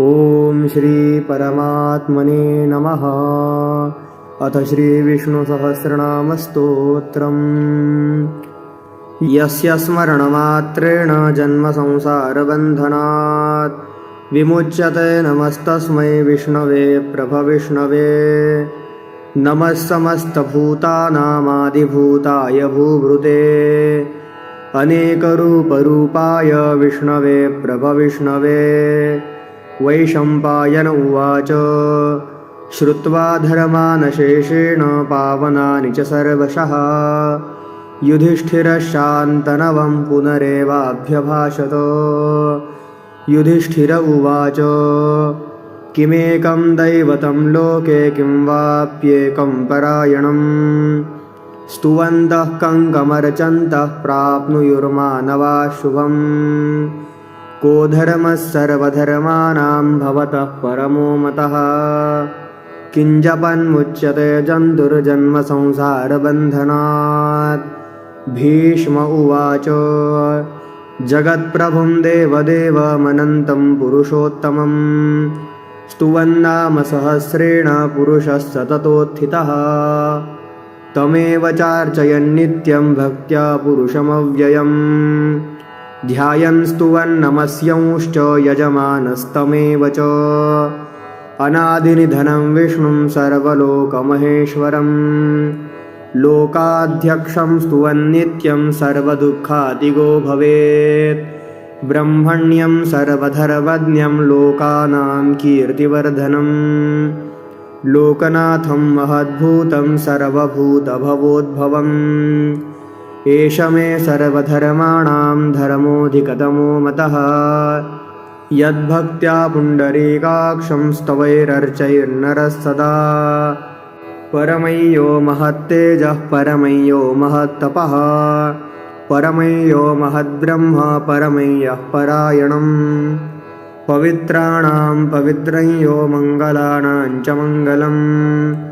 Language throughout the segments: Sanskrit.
ॐ श्रीपरमात्मने नमः। अथ श्रीविष्णुसहस्रनामस्तोत्रम् यस्य स्मरणमात्रेण जन्मसंसारबन्धनात् विमुच्यते नमस्तस्मै विष्णवे प्रभविष्णवे। नमः समस्तभूतानामादिभूताय भूभृते। अनेकरूपरूपाय विष्णवे प्रभविष्णवे वैशम्पायन उवाच। श्रुत्वा धर्मानशेषेण पावनानि च सर्वशः। युधिष्ठिरशान्तनवं पुनरेवाभ्यभाषत। युधिष्ठिर उवाच किमेकं दैवतं लोके किं वाप्येकं परायणम्? स्तुवन्तः कङ्कमर्चन्तः प्राप्नुयुर्मानवा शुभम् को धर्मः सर्वधर्माणां भवतः परमो मतः। किञ्जपन्मुच्यते जन्तुर्जन्मसंसारबन्धनात्। भीष्म उवाच जगत्प्रभुं देवदेवमनन्तं पुरुषोत्तमं स्तुवन्नाम सहस्रेण पुरुषः सततोत्थितः। तमेव चार्चयन्नित्यं भक्त्या पुरुषमव्ययम् ध्यायन् स्तुवन्नमस्यंश्च यजमानस्तमेव च। अनादिनिधनं विष्णुं सर्वलोकमहेश्वरम्। लोकाध्यक्षं स्तुवन्नित्यं सर्वदुःखातिगो भवेत्। ब्रह्मण्यं सर्वधर्मज्ञं लोकानां कीर्तिवर्धनम्। लोकनाथं महद्भूतं सर्वभूतभवोद्भवम् एष मे सर्वधर्माणां धर्मोऽधिकतमो मतः यद्भक्त्या पुण्डरीकाक्षं स्तवैरर्चैर्नरः सदा। परमय्यो महत्तेजः परमय्यो महत्तपः। परमय्यो महद्ब्रह्म परमय्यः परायणम्। पवित्राणां पवित्रय्यो मङ्गलानां च मङ्गलम्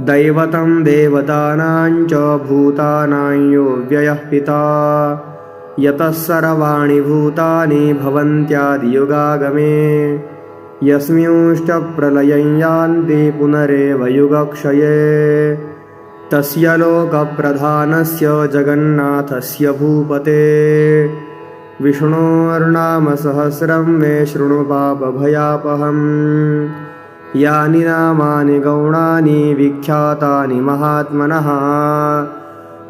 दैवतं देवतानां च भूतानां यो व्ययः पिता। यतः सर्वाणि भूतानि भवन्त्यादियुगागमे। यस्मिंश्च यान्ति पुनरेव युगक्षये। तस्य लोकप्रधानस्य जगन्नाथस्य भूपते। विष्णोर्नामसहस्रं मे शृणु पापभयापहम् यानि नामानि गौणानि विख्यातानि महात्मनः।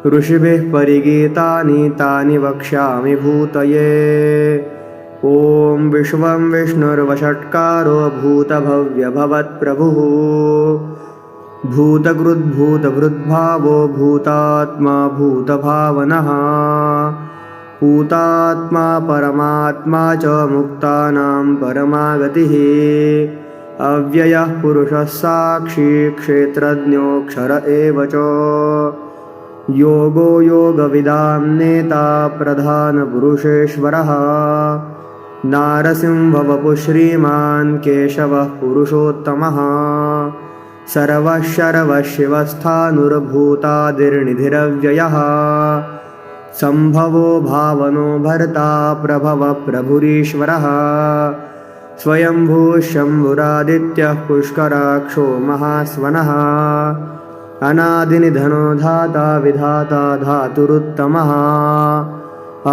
ऋषिभिः परिगीतानि तानि वक्ष्यामि भूतये। ॐ विश्वं विष्णुर्वषट्कारो भूतभव्यभवत्प्रभुः। भूतकृद्भूतभृद्भावो भूतात्मा भूतभावनः। पूतात्मा परमात्मा च मुक्तानां परमागतिः अव्ययः पुरुषः साक्षी क्षेत्रज्ञोऽक्षर एव च। योगो योगविदां नेता प्रधानपुरुषेश्वरः नारसिंहवपु श्रीमान् केशवः पुरुषोत्तमः। सर्वः शर्वशिवस्थानुर्भूतादिर्निधिरव्ययः सम्भवो भावनो भर्ता प्रभवप्रभुरीश्वरः स्वयम्भूः शम्भुरादित्यः पुष्कराक्षो महास्वनः। अनादिनिधनो धाता विधाता धातुरुत्तमः।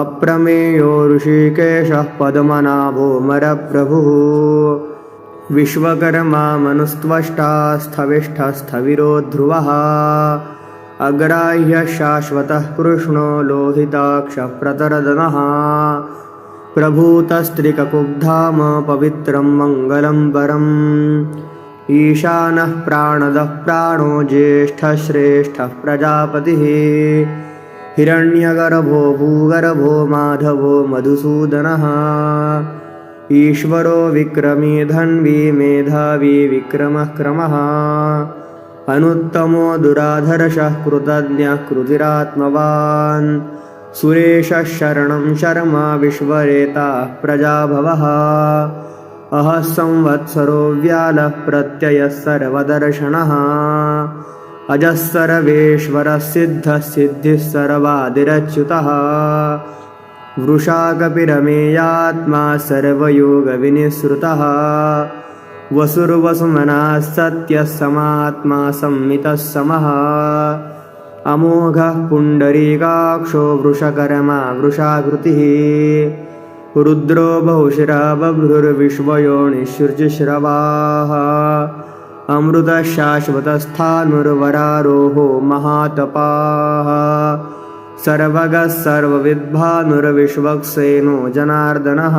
अप्रमेयो ऋषिकेशः पद्मनाभोमरप्रभुः विश्वकर्मा मनुस्त्वष्टा स्थविष्ठस्थविरो ध्रुवः अग्राह्यः शाश्वतः कृष्णो लोहिताक्षः प्रतरदनः प्रभूतस्त्रिककुब्धाम पवित्रं मङ्गलं परम् ईशानः प्राणदः प्राणो ज्येष्ठश्रेष्ठः प्रजापतिः। हिरण्यगर्भो भूगर्भो माधवो मधुसूदनः। ईश्वरो विक्रमी धन्वी मेधावी विक्रमः क्रमः। अनुत्तमो दुराधर्षः कृतज्ञः कृतिरात्मवान् सुरेशः शरणं शर्म विश्वरेताः प्रजाभवः। अहः संवत्सरो व्यालः प्रत्ययः सर्वदर्शनः। अजः सर्वेश्वरः सिद्धः सिद्धिः सर्वादिरच्युतः। वृषाकपिरमेयात्मा सर्वयोगविनिःसृतः। वसुर्वसुमनः सत्यः समात्मा संमितः समः अमोघः पुण्डरीकाक्षो वृषकर्मा वृषाकृतिः। रुद्रो बहुशिरा बभ्रुर्विश्वयोनिःसृजिश्रवाः अमृतशाश्वतस्थानुर्वरारोहो महातपाः। सर्वगः सर्वविद्भानुर्विश्वक्सेनो जनार्दनः।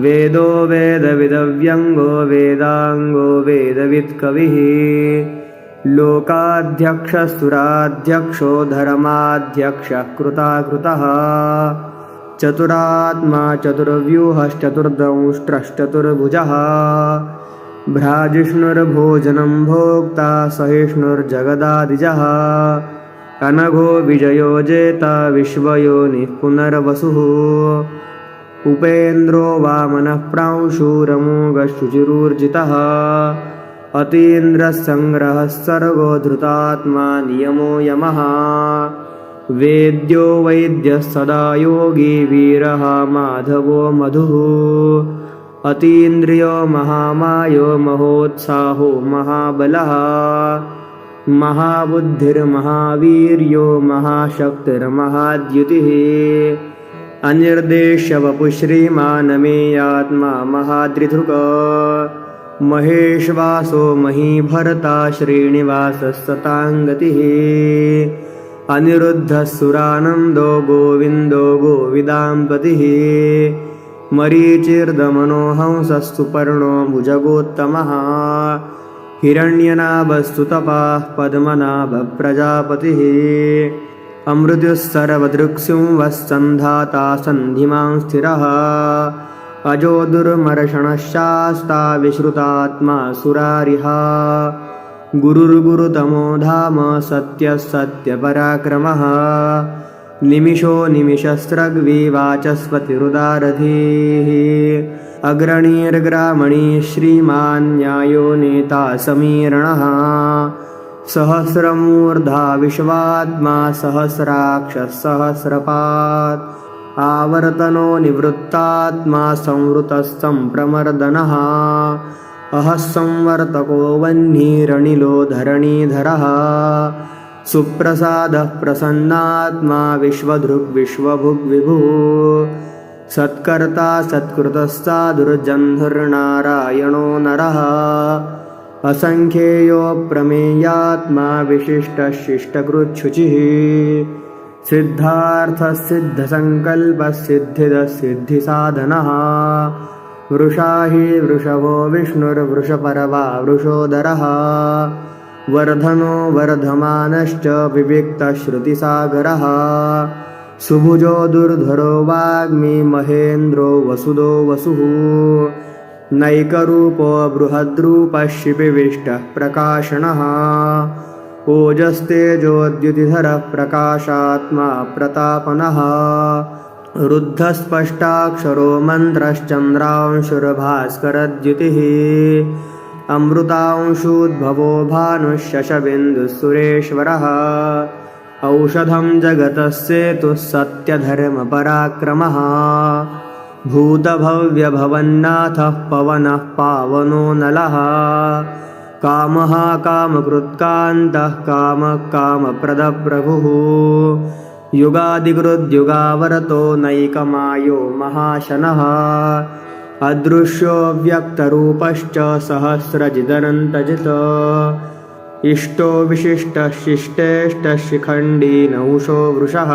वेदो वेदविदव्यङ्गो वेदाङ्गो वेदवित्कविः लोकाध्यक्षसुराध्यक्षो धर्माध्यक्षः कृताकृतः चतुरात्मा चतुर्व्यूहश्चतुर्दंष्ट्रश्चतुर्भुजः। भ्राजिष्णुर्भोजनं भोक्ता सहिष्णुर्जगदादिजः। अनघो विजयो जेता विश्वयोनिः पुनर्वसुः। उपेन्द्रो वामनः प्रांशुरमोघशुचिरूर्जितः अतीन्द्रसङ्ग्रहः सर्गो धृतात्मा नियमो यमः। वेद्यो वैद्यः सदा योगी वीरः माधवो मधुः। अतीन्द्रियो महामायो महोत्साहो महाबलः। महाबुद्धिर्महावीर्यो महाशक्तिर्महाद्युतिः। अनिर्देशवपुश्रीमानमेयात्मा महाद्रिधृक महेश्वासो महीभरता श्रीनिवासः सताङ्गतिः अनिरुद्धसुरानन्दो गोविन्दो गोविदाम्पतिः। मरीचिर्दमनोहंसस्तुपर्णो भुजगोत्तमः। हिरण्यनाभस्तुतपाः पद्मनाभप्रजापतिः। अमृत्युः सर्वदृक्स्युं वस्सन्धाता सन्धिमां स्थिरः अजो दुर्मर्षणशास्ता विश्रुतात्मा सुरारिहा। गुरुर्गुरुतमो धाम सत्यः सत्यपराक्रमः निमिषो निमिषस्रग्विवाचस्पतिरुदारधीः अग्रणीर्ग्रामणी श्रीमान् न्यायो नेता समीरणः। सहस्रमूर्धा विश्वात्मा सहस्राक्षः सहस्रपात् आवर्तनो निवृत्तात्मा संवृतः सम्प्रमर्दनः अहः संवर्तको वह्निरनिलो धरणीधरः सुप्रसादः प्रसन्नात्मा विश्वधृग्विश्वभुग्विभुः सत्कर्ता सत्कृतस्साधुर्जह्नुर्नारायणो नरः असङ्ख्येयो प्रमेयात्मा विशिष्टशिष्टकृच्छुचिः सिद्धार्थसिद्धसङ्कल्पसिद्धिदसिद्धिसाधनः। वृषा हि वृषभो विष्णुर्वृषपरवा वृषोदरः। वर्धनो वर्धमानश्च विविक्तश्रुतिसागरः। सुभुजो दुर्धरो वाग्मी महेन्द्रो वसुदो वसुः। नैकरूपो बृहद्रूपः शिपिविष्टः प्रकाशनः ओजस्तेजोद्युतिधरः प्रकाशात्मा प्रतापनः। रुद्धस्पष्टाक्षरो मन्त्रश्चन्द्रांशुर्भास्करद्युतिः अमृतांशूद्भवो भानुशशबिन्दुः औषधं जगतः सेतुः सत्यधर्मपराक्रमः। भूतभव्यभवन्नाथः पवनः पावनो नलः कामः कामकृत्कान्तः कामः कामप्रदप्रभुः। युगादिकृद्युगावरतो नैकमायो महाशनः। अदृश्यो व्यक्तरूपश्च सहस्रजिदनन्तजित। इष्टो विशिष्टशिष्टेष्टशिखण्डी नौषो वृषः।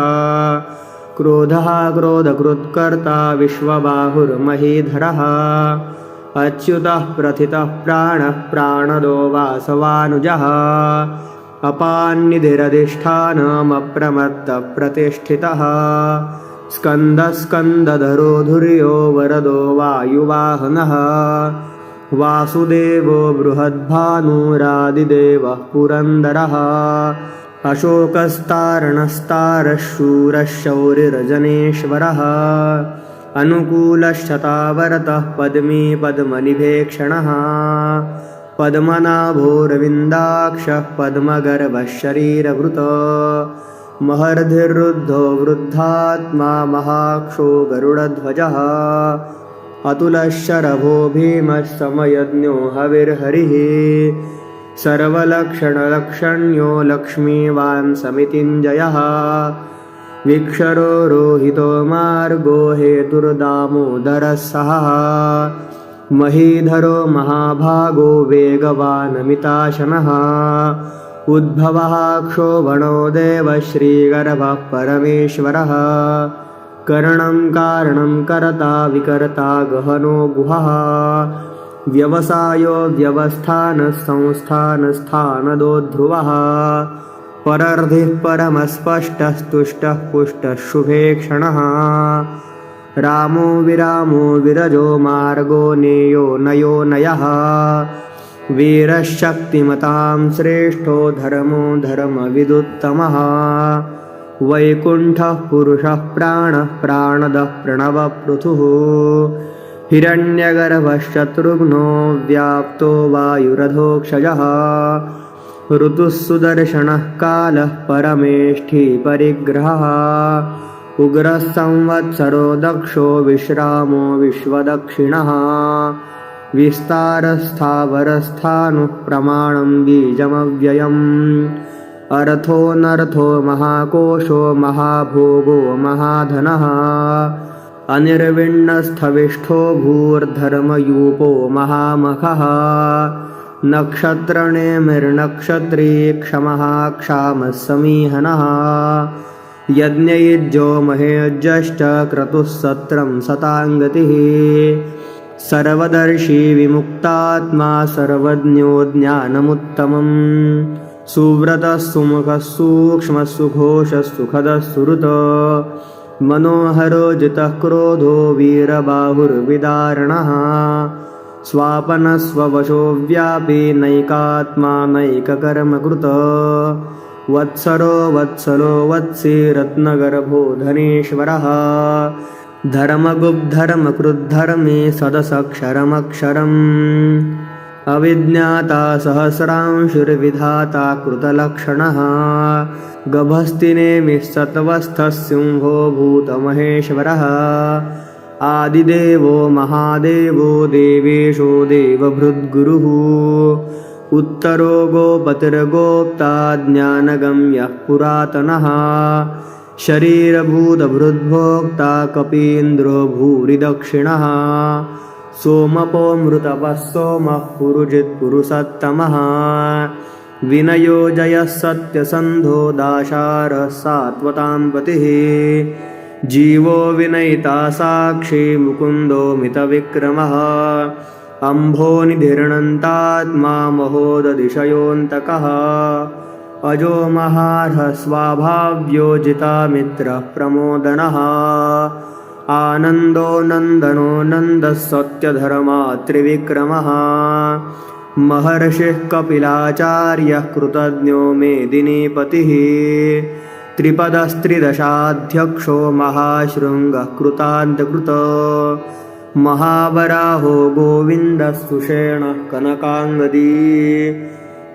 क्रोधः क्रोधकृत्कर्ता विश्वबाहुर्महीधरः अच्युतः प्रथितः प्राणः प्राणदो वासवानुजः। अपान्निधिरधिष्ठानमप्रमत्तप्रतिष्ठितः। स्कन्दस्कन्दधरो धुर्यो वरदो वायुवाहनः। वासुदेवो बृहद्भानुरादिदेवः पुरन्दरः। अशोकस्तारणस्तारशूरः शौरिरजनेश्वरः अनुकूलशतावरतः पद्मी पद्मनिभेक्षणः। पद्मनाभोरविन्दाक्षः पद्मगर्भः शरीरभृत महर्धिरुद्धो वृद्धात्मा महाक्षो गरुडध्वजः। अतुलशरभो भीमः समयज्ञो हविर्हरिः। सर्वलक्षणलक्षण्यो लक्ष्मीवान् समितिञ्जयः विक्षरो रोहितो मार्गो हेतुर्दामोदरः सहः। महीधरो महाभागो वेगवानमिताशनः। उद्भवः क्षोभणो देवश्रीगर्भः परमेश्वरः। करणं कारणं करता विकर्ता गहनो गुहः। व्यवसायो व्यवस्थानसंस्थानस्थानदो ध्रुवः परर्धिः परमस्पष्टस्तुष्टः पुष्टः शुभे क्षणः। रामो विरामो विरजो मार्गो नेयो नयो नयः। वीरशक्तिमतां श्रेष्ठो धर्मो धर्मविदुत्तमः। वैकुण्ठः पुरुषः प्राणः प्राणदः प्रणवपृथुः हिरण्यगर्भशत्रुघ्नो व्याप्तो वायुरधोक्षजः ऋतुः सुदर्शनः कालः उग्रः संवत्सरो दक्षो विश्रामो विश्वदक्षिणः। विस्तारस्थावरस्थानुः प्रमाणं बीजमव्ययम्। अर्थोऽनर्थो महाकोशो महाभोगो महाधनः। अनिर्विण्णस्थविष्ठो भूर्धर्मयूपो महामखः नक्षत्रणेमिर्नक्षत्री क्षमः क्षामः समीहनः यज्ञयुज्यो महेज्यश्च क्रतुः सत्रं सताङ्गतिः। सर्वदर्शी विमुक्तात्मा सर्वज्ञो ज्ञानमुत्तमम्। सुव्रतः सुमुखः सूक्ष्मः सुघोषः सुखदः सुहृत। मनोहरो जितः क्रोधो वीरबाहुर्विदारणः स्वापनस्ववशो व्यापी नैकात्मा नैककर्मकृत। वत्सरो वत्सलो वत्सी रत्नगर्भो धनेश्वरः धर्मगुब्धर्मकृद्धर्मे सदसक्षरमक्षरम्। अविज्ञाता सहस्रांशुर्विधाता कृतलक्षणः। गभस्तिनेमिः सत्वस्थः सिंहो भूतमहेश्वरः आदिदेवो महादेवो देवेशो देवभृद्गुरुः उत्तरो गोपतिर्गोप्ता ज्ञानगम्यः पुरातनः शरीरभूतभृद्भोक्ता कपीन्द्रो भूरिदक्षिणः सोमपोऽमृतपः सोमः पुरुजित्पुरुषत्तमः विनयो जयः सत्यसन्धो दाशारः सात्वतां पतिः जीवो विनयिता साक्षी मुकुन्दो मितविक्रमः। अम्भोनिधिर्णन्तात्मा महोदधिशयोऽन्तकः। अजो महार्हस्वाभाव्योजिता मित्रः प्रमोदनः। आनन्दो नन्दनो नन्दः सत्यधर्मात्रिविक्रमः महर्षिः कपिलाचार्यः कृतज्ञो मेदिनीपतिः त्रिपदस्त्रिदशाध्यक्षो महाशृङ्गः कृतान्तकृत। महावराहो गोविन्दस्तुषेणः कनकाङ्गदी।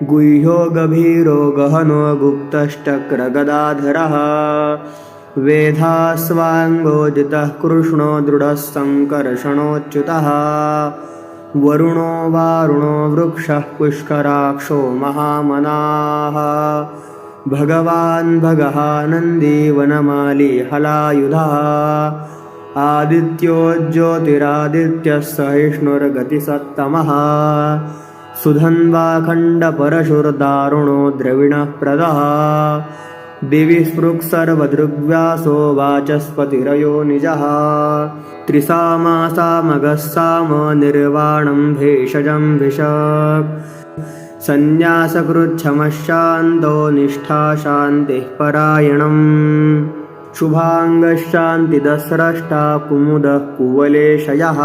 गुह्यो गभीरो गहनो गुप्तश्चक्रगदाधरः। वेधास्वाङ्गोजितः कृष्णो दृढः सङ्कर्षणोच्युतः वरुणो वारुणो वृक्षः पुष्कराक्षो महामनाः भगवान् भगः नन्दी वनमाली हलायुधः आदित्यो ज्योतिरादित्यः सहिष्णुर्गतिसत्तमः सुधन्वाखण्डपरशुर्दारुणो द्रविणः प्रदः। दिवि स्पृक्सर्वदृग्व्यासो वाचस्पतिरयो निजः। त्रिसामासामगः साम निर्वाणं भेषजं भिष सन्न्यासकृच्छमशान्तो निष्ठा शान्तिः परायणम्। शुभाङ्गशान्तिदस्रष्टा कुमुदः कुवलेशयः।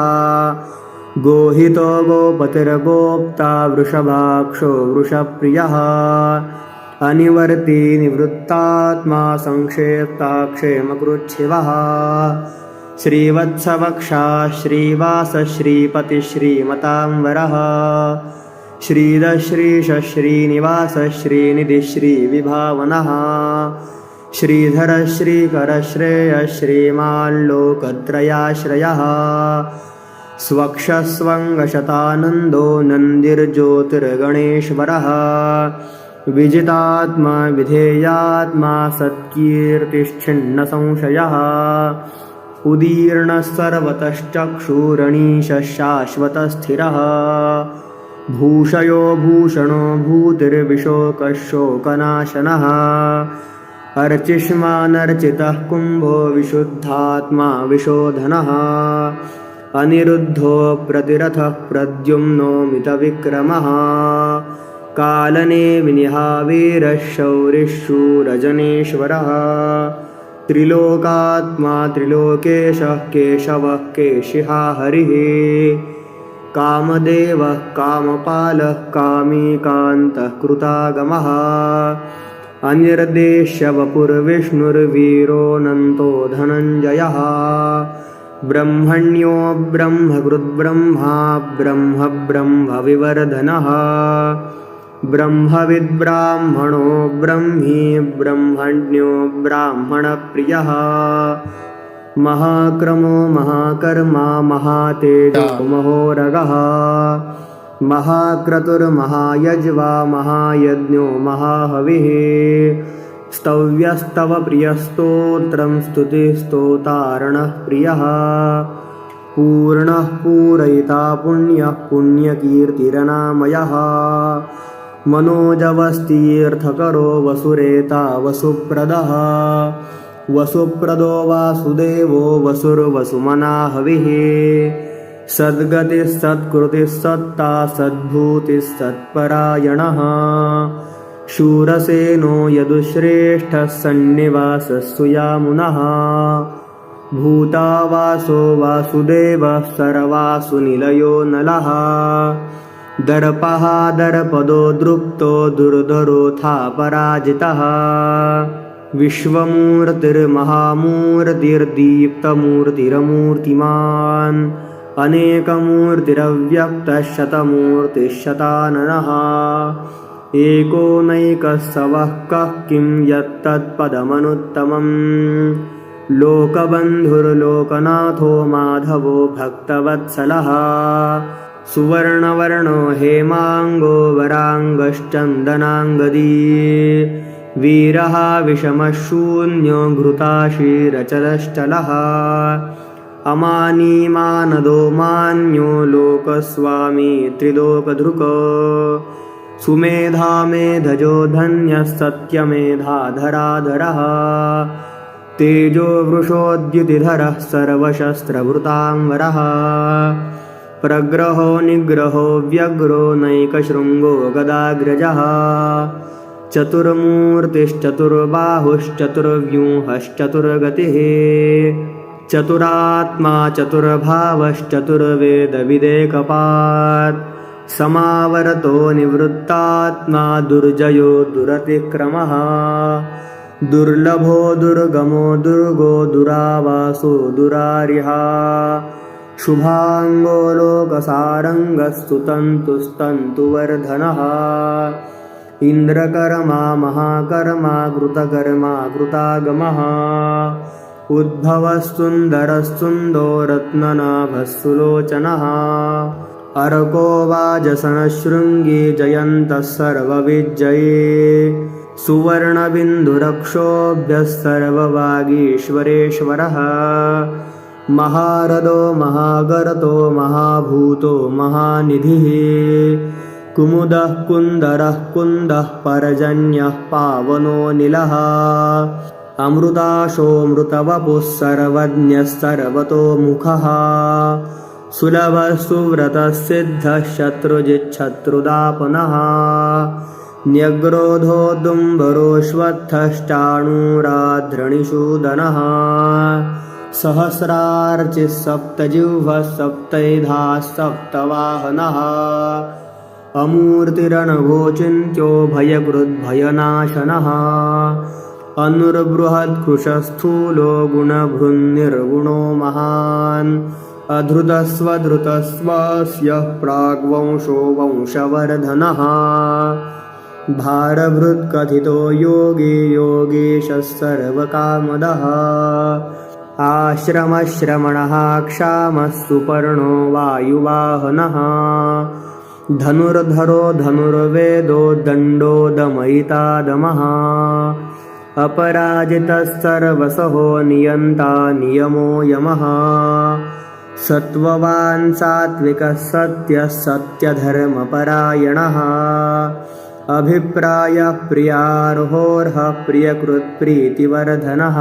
गोहितो गोपतिर्गोप्ता वृषभाक्षो वृषप्रियः। अनिवर्ती निवृत्तात्मा संक्षेप्ताक्षेमकृच्छिवः। श्रीवत्सवक्षा श्रीवासश्रीपतिश्रीमताम्बरः श्रीदश्रीशश्रीनिवासश्रीनिधिश्रीविभावनः श्रीधर श्रीकरश्रेय श्रीमाल्लोकत्रयाश्रयः स्वक्षस्वङ्गशतानन्दो नन्दिर्ज्योतिर्गणेश्वरः विजितात्मा विधेयात्मा सत्कीर्तिश्छिन्नसंशयः उदीर्णः सर्वतश्चक्षुरणीशशाश्वतस्थिरः भूषयो भूषणो भूतिर्विशोकशोकनाशनः। अर्चिष्मानर्चितः कुम्भो विशुद्धात्मा विशोधनः। अनिरुद्धो प्रतिरथः प्रद्युम्नो मितविक्रमः। कालने विनिहावीरः शौरिशूरजनेश्वरः त्रिलोकात्मा त्रिलोकेशः केशवः केशिहा हरिः कामदेवः कामपालः कामीकान्तः कृतागमः। अनिर्देश्यवपुर्विष्णुर्वीरोऽनन्तो धनञ्जयः। ब्रह्मण्यो ब्रह्मकृद्ब्रह्मा ब्रह्म ब्रह्मविवर्धनः ब्रह्मविद्ब्राह्मणो ब्रह्मी ब्रह्मण्यो ब्राह्मणप्रियः महाक्रमो महाकर्मा महातेजो महोरगः महाक्रतुर्महायज्वा महायज्ञो महाहविः। स्तव्यस्तव प्रियस्तोत्रं स्तुतिस्तोतारणः प्रियः। पूर्णः पूरयिता पुण्यः पुण्यकीर्तिरनामयः। मनोजवस्तीर्थकरो वसुरेता वसुप्रदः वसुप्रदो वासुदेवो वसुर्वसुमना हविः। सद्गतिः सत्कृतिः सत्ता सद्भूतिः सत्परायणः। शूरसेनो यदुश्रेष्ठः सन्निवासः सुयामुनः भूतावासो वासुदेवः सर्वासुनिलयो नलः। दर्पः दर्पदो दृप्तो दुर्धरोऽथापराजितः विश्वमूर्तिर्महामूर्तिर्दीप्तमूर्तिरमूर्तिमान् अनेकमूर्तिरव्यक्तशतमूर्तिशताननः एकोनैकस्सवः कः किं यत्तत्पदमनुत्तमम्? लोकबन्धुर्लोकनाथो माधवो भक्तवत्सलः। सुवर्णवर्णो हेमाङ्गो वराङ्गश्चन्दनाङ्गदी वीरः विषमशून्यो घृताशीरचलश्चलः अमानीमानदो मान्यो लोकस्वामी त्रिलोकधृक। सुमेधा मेधजो धन्यः सत्यमेधाधराधरः तेजो वृषोद्युतिधरः सर्वशस्त्रभृताम्बरः प्रग्रहो निग्रहो व्यग्रो नैकशृङ्गो गदाग्रजः चतुर्मूर्तिश्चतुर्बाहुश्चतुर्व्यूहश्चतुर्गतिः। चतुरात्मा चतुर्भावश्चतुर्वेदविदेकपात् समावरतो निवृत्तात्मा दुर्जयो दुरतिक्रमः। दुर्लभो दुर्गमो दुर्गो दुरावासो दुरारिहा शुभाङ्गो लोकसारङ्गस्तुतन्तुस्तन्तुवर्धनः इन्द्रकर्मा महाकर्मा कृतकर्मा कृतागमः उद्भवस्सुन्दरस्सुन्दो रत्ननाभस्सुलोचनः। अर्को वाजसनशृङ्गी जयन्तः सर्वविजये सुवर्णबिन्दुरक्षोभ्यः सर्ववागीश्वरेश्वरः महारदो महागर्तो महाभूतो महानिधिः कुमुदः कुन्दरः कुन्दः परजन्यः पावनोऽनिलः अमृताशोऽमृतवपुः सर्वज्ञः सर्वतोमुखः सुलभः सुव्रतः सिद्धः शत्रुजिच्छत्रुदापनः न्यग्रोधोदुम्बरोऽश्वत्थश्चाणूराध्रणिषूदनः सहस्रार्चिः सप्तजिह्वः सप्तैधाः सप्तवाहनः अमूर्तिरनघोचिन्त्यो भयकृद्भयनाशनः। अनुर्बृहत्कृशस्थूलो गुणभृन्निर्गुणो महान्। अधृतस्वधृतस्वस्य प्राग्वंशो वंशवर्धनः। भारभृत्कथितो योगी योगीशः सर्वकामदः। आश्रमश्रमणः क्षामः सुपर्णो वायुवाहनः धनुर्धरो धनुर्वेदो दण्डो दमयितादमः। अपराजितः सर्वसहो नियन्ता नियमो यमः। सत्त्ववान् सात्विकः सत्यः सत्यधर्मपरायणः। अभिप्रायः प्रियार्होर्हः प्रियकृत्प्रीतिवर्धनः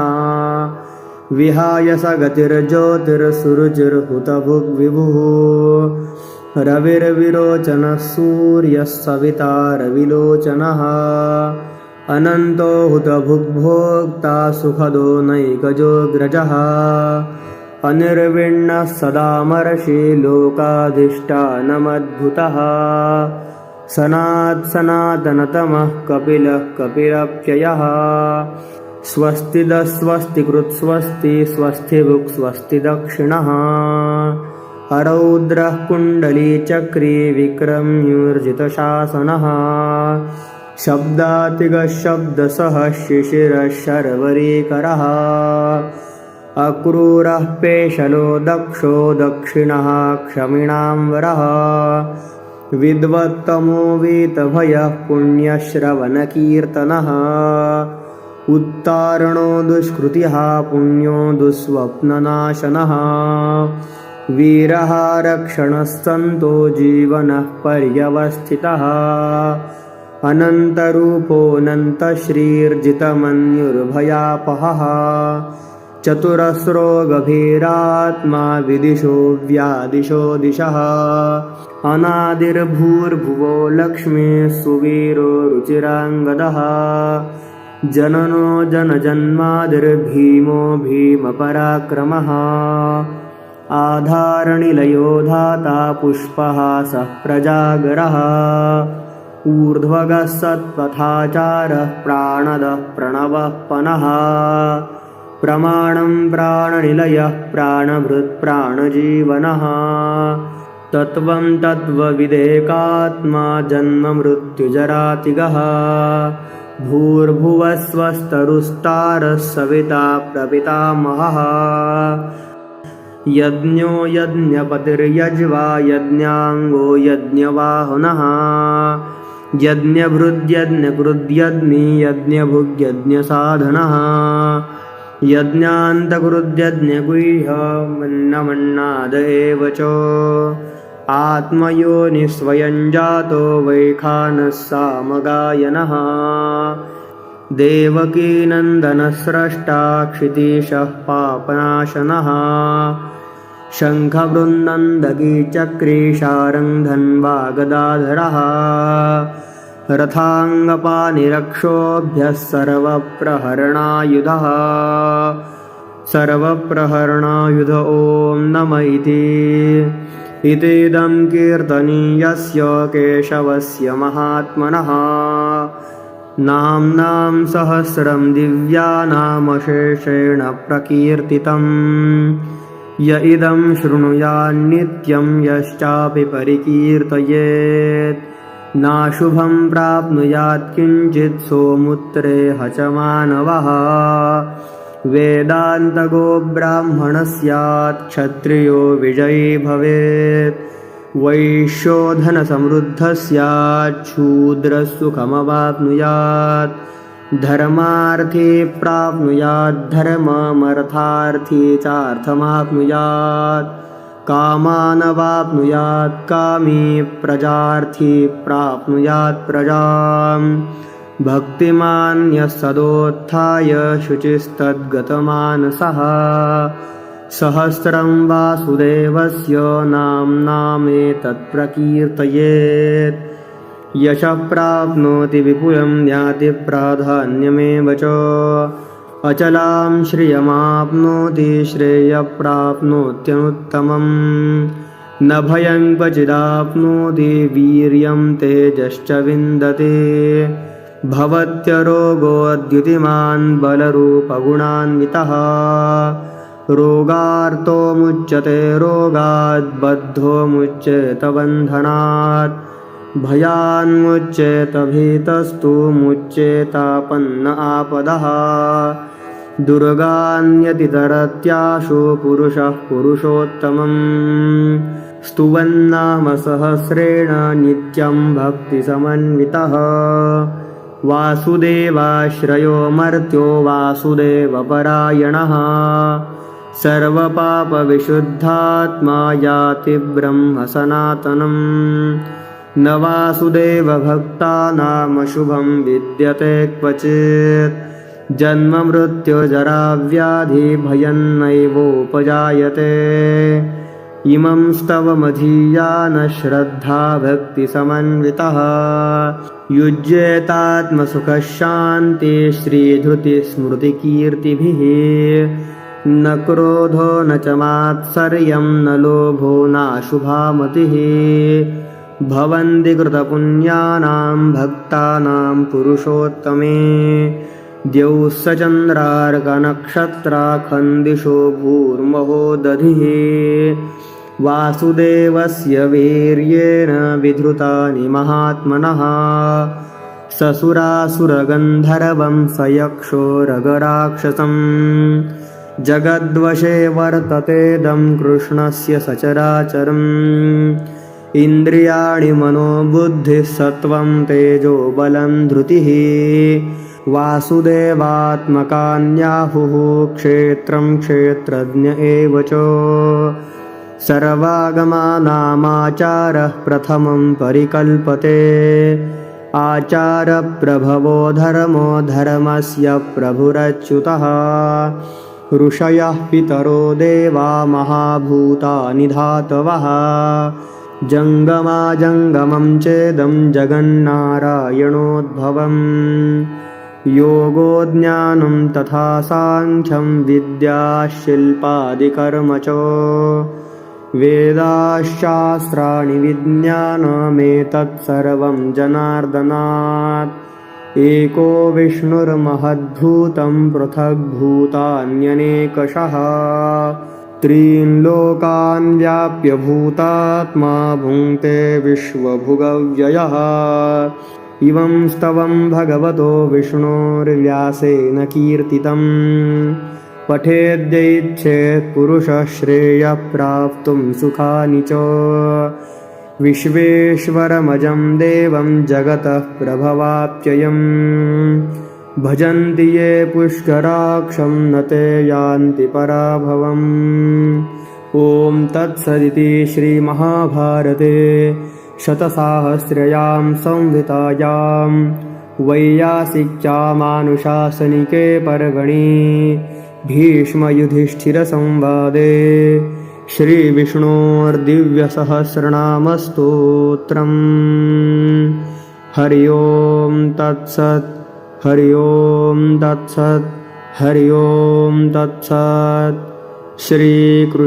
विहाय स गतिर्ज्योतिर्सुरुचिर्हुतभुग्विभुः रविर्विरोचनः सूर्यः सविता रविलोचनः अनन्तो हुतभुग्भोक्ता सुखदो नैकजोऽग्रजः अनिर्विण्णः सदामर्षि लोकाधिष्ठानमद्भुतः। सनात्सनातनतमः कपिलः कपिलप्ययः। स्वस्तिदस्वस्तिकृत्स्वस्ति स्वस्तिभुक् स्वस्ति दक्षिणः अरौद्रः कुण्डलीचक्री विक्रम्यूर्जितशासनः शब्दातिगशब्दसः शिशिरः शर्वरीकरः अक्रूरः पेशलो दक्षो दक्षिणः क्षमिणां वरः विद्वत्तमो वीतभयः पुण्यश्रवणकीर्तनः। उत्तारणो दुष्कृतिः पुण्यो दुःस्वप्ननाशनः वीरः रक्षणस्सन्तो जीवनः पर्यवस्थितः। अनन्तरूपोऽनन्तश्रीर्जितमन्युर्भयापहः। चतुरस्रो गभीरात्मा विदिशो व्यादिशो दिशः। अनादिर्भूर्भुवो लक्ष्मीः सुवीरो रुचिराङ्गदः। जननो जनजन्मादिर्भीमो भीमपराक्रमः आधारनिलयो धाता पुष्पहासः प्रजागरः। ऊर्ध्वगः सत्पथाचारः प्राणदः प्रणवः पनः। प्रमाणं प्राणनिलयः प्राणभृत्प्राणजीवनः तत्त्वं तत्त्वविदेकात्मा जन्ममृत्युजरातिगः। भूर्भुवस्वस्तरुस्तारः सविता प्रपितामहः यज्ञो यज्ञपतिर्यज्वा यज्ञाङ्गो यज्ञवाहनः। यज्ञभृद्यज्ञकृद्यज्ञी यज्ञभुग्यज्ञसाधनः। यज्ञान्तकृद्यज्ञगुह्यमन्नमन्नाद एव च। आत्मयोनिस्वयं जातो वैखानः सामगायनः। देवकीनन्दनस्रष्टा क्षितीशः पापनाशनः शङ्खवृन्दकीचक्रीशारङ्गधन्वागदाधरः रथाङ्गपानिरक्षोभ्यः सर्वप्रहरणायुधः। सर्वप्रहरणायुध ॐ नम इति। इतीदं कीर्तनीयस्य केशवस्य महात्मनः। नाम्नां सहस्रं दिव्यानामशेषेण प्रकीर्तितम् य इदं शृणुयान्नित्यं यश्चापि परिकीर्तयेत्। नाशुभं प्राप्नुयात् किञ्चित् सोमुत्रे हचमानवः वेदान्तगो ब्राह्मणः स्यात् क्षत्रियो विजयी भवेत्। वैश्योधनसमृद्धः स्यात् शूद्रसुखमवाप्नुयात् धर्मार्थी प्राप्नुयाद्धर्ममर्थार्थी चार्थमाप्नुयात् कामानवाप्नुयात् कामी प्रजार्थी प्राप्नुयात् प्रजाम्। भक्तिमान्यः सदोत्थाय शुचिस्तद्गतमानसः। सहस्रं वासुदेवस्य नाम्नामेतत्प्रकीर्तयेत् यशः प्राप्नोति विपुलं ज्ञातिप्राधान्यमेव च। अचलां श्रियमाप्नोति श्रेयप्राप्नोत्यनुत्तमम्। न भयं क्वचिदाप्नोति वीर्यं तेजश्च विन्दते। भवत्यरोगोऽद्युतिमान् बलरूपगुणान्वितः। रोगार्तो मुच्यते रोगाद्बद्धो मुच्येत बन्धनात् भयान्मुच्येत भीतस्तु मुच्येतापन्न आपदः। दुर्गान्यतितरत्याशु पुरुषः पुरुषोत्तमम्। स्तुवन्नाम सहस्रेण नित्यं भक्तिसमन्वितः। वासुदेवाश्रयो मर्त्यो वासुदेवपरायणः। सर्वपापविशुद्धात्मा याति ब्रह्म सनातनम् न वासुदेवभक्तानामशुभं विद्यते क्वचित्। जन्ममृत्युजराव्याधिभयन्नैवोपजायते इमं स्तवमधीया न श्रद्धा भक्तिसमन्वितः युज्येतात्मसुखशान्ति श्रीधृतिस्मृतिकीर्तिभिः न क्रोधो न च मात्सर्यं न लोभो नाशुभामतिः भवन्ति कृतपुण्यानां भक्तानां पुरुषोत्तमे। द्यौः स चन्द्रार्कनक्षत्राखन्दिशो भूर्महो दधिः वासुदेवस्य वीर्येण विधृतानि महात्मनः। ससुरासुरगन्धर्वं स यक्षो जगद्वशे वर्ततेदं कृष्णस्य सचराचरम् इन्द्रियाणि मनोबुद्धिः सत्त्वं तेजो बलं धृतिः। वासुदेवात्मकान्याहुः क्षेत्रं क्षेत्रज्ञ एव च। सर्वागमानामाचारः प्रथमं परिकल्पते। आचारप्रभवो धर्मो धर्मस्य प्रभुरच्युतः। ऋषयः पितरो देवा महाभूतानि धातवः जङ्गमाजङ्गमं चेदं जगन्नारायणोद्भवम्। योगो ज्ञानं तथा साङ्ख्यं विद्याशिल्पादिकर्म च वेदाशास्त्राणि विज्ञानमेतत्सर्वं जनार्दनात्। एको विष्णुर्महद्भूतं पृथग्भूतान्यनेकषः त्रीन् लोकान् व्याप्य भूतात्मा भुङ्क्ते विश्वभुगव्ययः। इवं स्तवं भगवतो विष्णोर्व्यासेन कीर्तितं पठेद्यैच्छेत् पुरुषः श्रेयः प्राप्तुं सुखानि च। विश्वेश्वरमजं देवं जगतः प्रभवाप्ययम् भजन्ति ये पुष्कराक्षं न ते यान्ति पराभवम्। ॐ तत्सदिति श्रीमहाभारते शतसाहस्र्यां संहितायां वैयासिक्यामानुशासनिके पर्वणि भीष्मयुधिष्ठिरसंवादे श्रीविष्णोर्दिव्यसहस्रनामस्तोत्रम्। हरि ओं तत्सत् हरि ओं तत्सत् हरि ओं तत्सत्। श्रीकृष्णार्पणमस्तु